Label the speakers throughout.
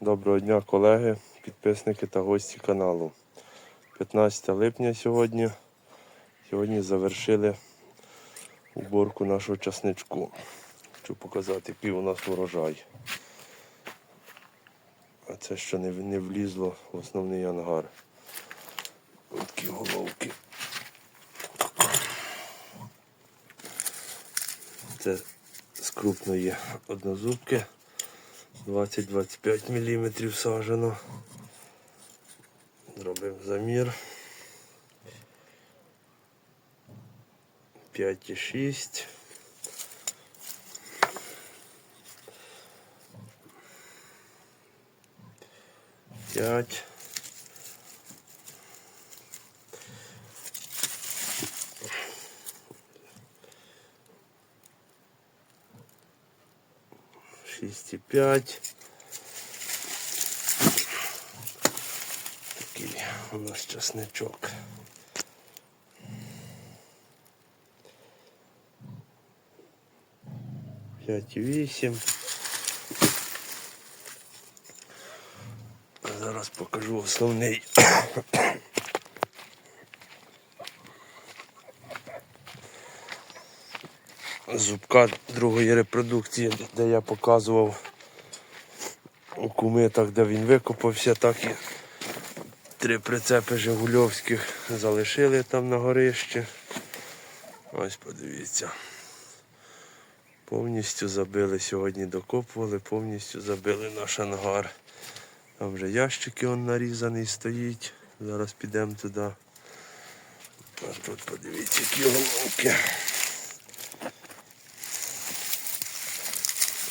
Speaker 1: Доброго дня, колеги, підписники та гості каналу. 15 липня сьогодні. Сьогодні завершили уборку нашого часничку. Хочу показати, який у нас урожай. А це ще не, не влізло в основний ангар. Ось такі головки. Це з крупної однозубки. 20-25 мм сажено. Зробимо замір. 5,6. П'ять. Шість і п'ять. Такий у нас часничок. П'ять вісім. Зараз покажу основний. Зубка другої репродукції, де я показував у кумитах, де він викопався, так і три прицепи Жигульовських залишили там на горищі. Ось подивіться. Повністю забили сьогодні, докопували, повністю забили наш ангар. Там вже ящики он нарізаний стоїть. Зараз підемо туди. А тут подивіться, які головки.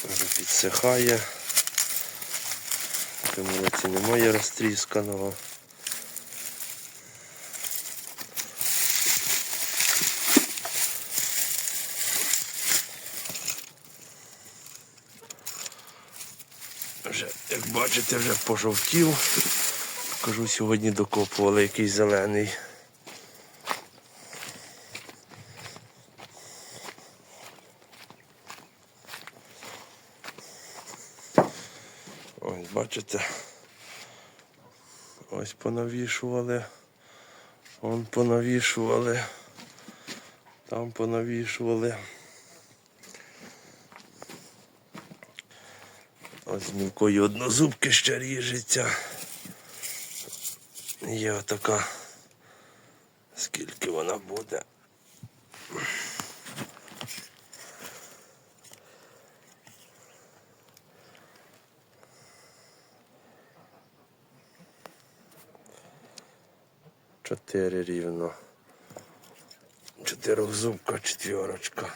Speaker 1: Вже підсихає. В цьому році немає розтрісканого. Вже, як бачите, вже пожовтів. Покажу, сьогодні докопували якийсь зелений. Ось, бачите. Ось понавішували. Вон понавішували. Там понавішували. Ось з мілкої однозубки ще ріжеться. Є така. Скільки вона буде? Чотири рівно. Чотирьохзубка, четверочка.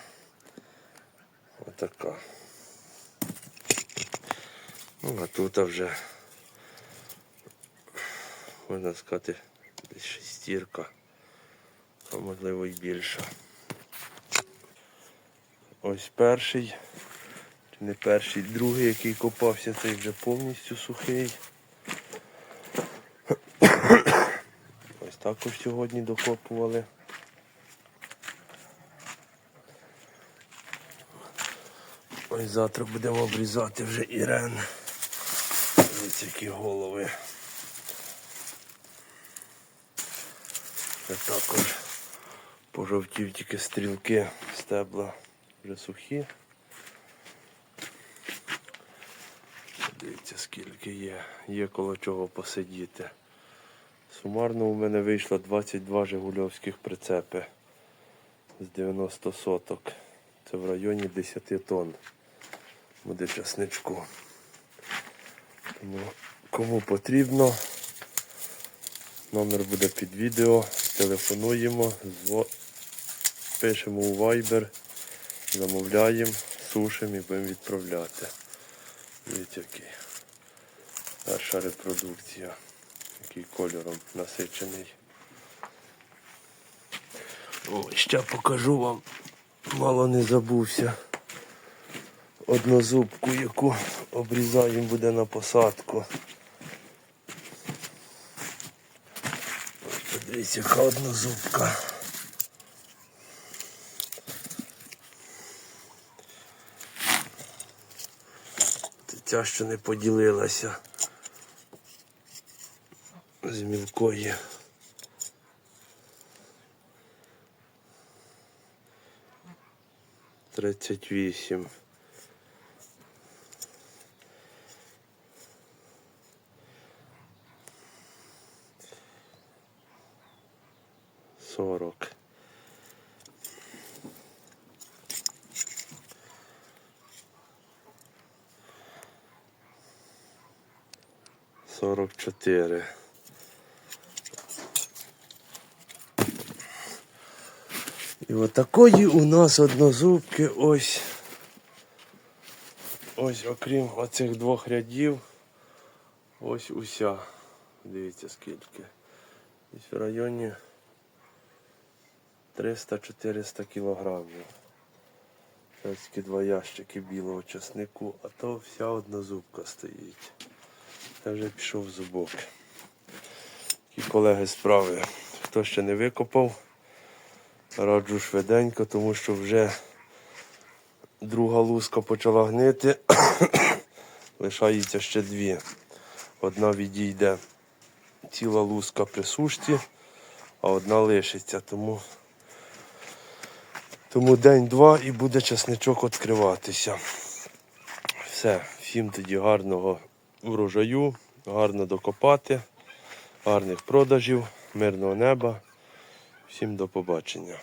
Speaker 1: Отака. Ну, а тут вже, можна сказати, десь шестірка, а можливо і більше. Ось перший, чи не перший, другий, який копався, цей вже повністю сухий. Також сьогодні докопували. Ось завтра будемо обрізати вже ірен. Ось які голови. Це також пожовтів тільки стрілки, стебла вже сухі. Дивіться, скільки є. Є коло чого посидіти. Сумарно у мене вийшло 22 жигульовських прицепи з 90 соток. Це в районі 10 тонн буде часничку. Тому кому потрібно, номер буде під відео, телефонуємо, пишемо у Viber, замовляємо, сушимо і будемо відправляти. Дивіться який. Перша репродукція, який кольором насичений. О, ще покажу вам, мало не забувся однозубку, яку обрізаємо буде на посадку. Ось Подивіться, яка однозубка. Це ця, що не поділилася. З мілкої. Тридцять вісім. Сорок. Сорок чотири. І отакої у нас однозубки ось. Ось окрім оцих двох рядів. Ось уся. Дивіться скільки. Десь в районі 300-400 кілограмів. Такі два ящики білого часнику, а то вся однозубка стоїть. Я вже пішов зубок. Такі колеги справи. Хто ще не викопав, раджу швиденько, тому що вже друга луска почала гнити. Лишається ще дві. Одна відійде ціла луска при сушці, а одна лишиться. Тому, тому день-два і буде часничок відкриватися. Все, всім тоді гарного врожаю, гарно докопати, гарних продажів, мирного неба. Всім до побачення.